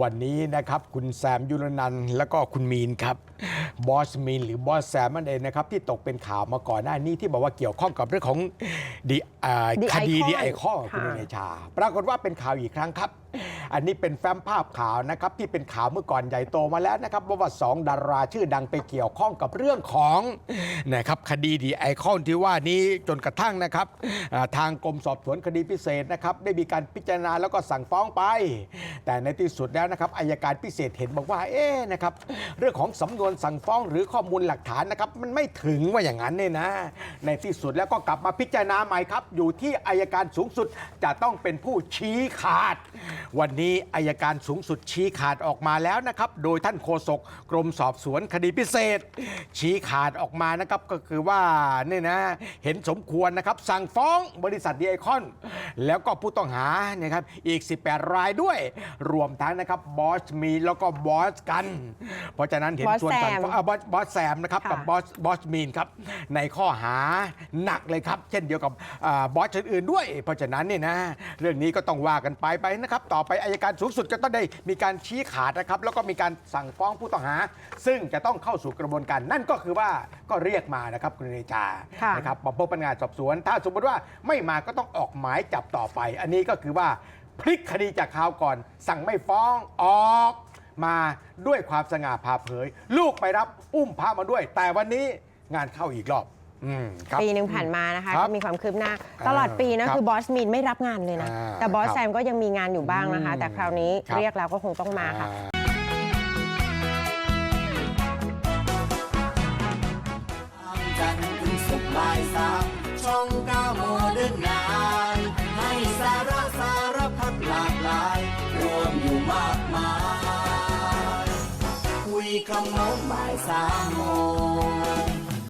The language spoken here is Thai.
วันนี้นะครับคุณแซมยุรนันท์แล้วก็คุณมีนครับบอสมีนหรือบอสแซมนั่นเองนะครับที่ตกเป็นข่าวมาก่อนหน้านี้ที่บอกว่าเกี่ยวข้องกับเรื่องของดีอ่า The คดี Icon ดีไอคอนคุณค่ะ เนชา ปรากฏว่าเป็นข่าวอีกครั้งครับ อันนี้เป็นแฟ้มภาพข่าวนะครับที่เป็นข่าวเมื่อก่อนใหญ่โตมาแล้วนะครับว่าสองดาราชื่อดังไปเกี่ยวข้องกับเรื่องของนะครับคดีดีไอคอนที่ว่านี้จนกระทั่งนะครับทางกรมสอบสวนคดีพิเศษนะครับได้มีการพิจารณาแล้วก็สั่งฟ้องไป แต่ในที่สุดแล้วนะครับอายการพิเศษเห็นบอกว่าเอ๊นะครับเรื่องของสำนวนสั่งฟ้องหรือข้อมูลหลักฐานนะครับมันไม่ถึงว่าอย่างนั้นเนี่ยนะ ในที่สุดแล้วก็กลับมาพิจารณาใหม่ครับ อยู่ที่อายการสูงสุดจะต้องเป็นผู้ชี้ขาดวันนี้อายการสูงสุดชี้ขาดออกมาแล้วนะครับ โดยท่านโฆษกกรมสอบสวนคดีพิเศษ ชี้ขาดออกมานะครับก็คือว่าเนี่ยนะเห็นสมควรนะครับ สั่งฟ้องบริษัทดีไอคอน แล้วก็ผู้ต้องหานะครับอีก 18 รายด้วย รวมทั้งนะครับบอสมีแล้วก็บอสกัน เพราะฉะนั้นเห็นบอสส่วนแซสั่งมฟ้องอะบอสบอสแซมนะครับค่ะกับบอสบอสมีนครับในข้อหาหนักเลยครับ เช่นเดียวกับอ่าบอสอื่นๆด้วย เพราะฉะนั้นเนี่ยนะเรื่องนี้ก็ต้องว่ากันไปไปนะครับต่อไปอายการสูงสุดก็ต้องได้มีการชี้ขาดนะครับ แล้วก็มีการสั่งฟ้องผู้ต้องหา ซึ่งจะต้องเข้าสู่กระบวนการ นั่นก็คือว่าก็เรียกมานะครับคุณเนจาค่ะ นะครับมาพบพนักงานสอบสวน ถ้าสมมติว่าไม่มาก็ต้องออกหมายจับต่อไป อันนี้ก็คือว่าพลิกคดีจากคราวก่อน สั่งไม่ฟ้องออก มาด้วยความสง่าผ่าเผย ลูกไปรับอุ้มพามาด้วย แต่วันนี้งานเข้าอีกรอบ อืมครับ ปีหนึ่งผ่านมานะคะครับก็มีความคืบหน้า ตลอดปีนะ ครับคือบอสมีนไม่รับงานเลยนะ อ่าแต่บอสครับแซมก็ยังมีงานอยู่บ้างนะคะ อืมแต่คราวนี้ครับ เรียกแล้วก็คงต้องมาค่ะ อ่าจันทร์ถึงศุกร์บ่ายสามช่องเก้าโมเดิร์นไนให้สาระสารพัดหลากหลาย รวมอยู่มากมาย คุยคำโน้นบ่ายสามโมง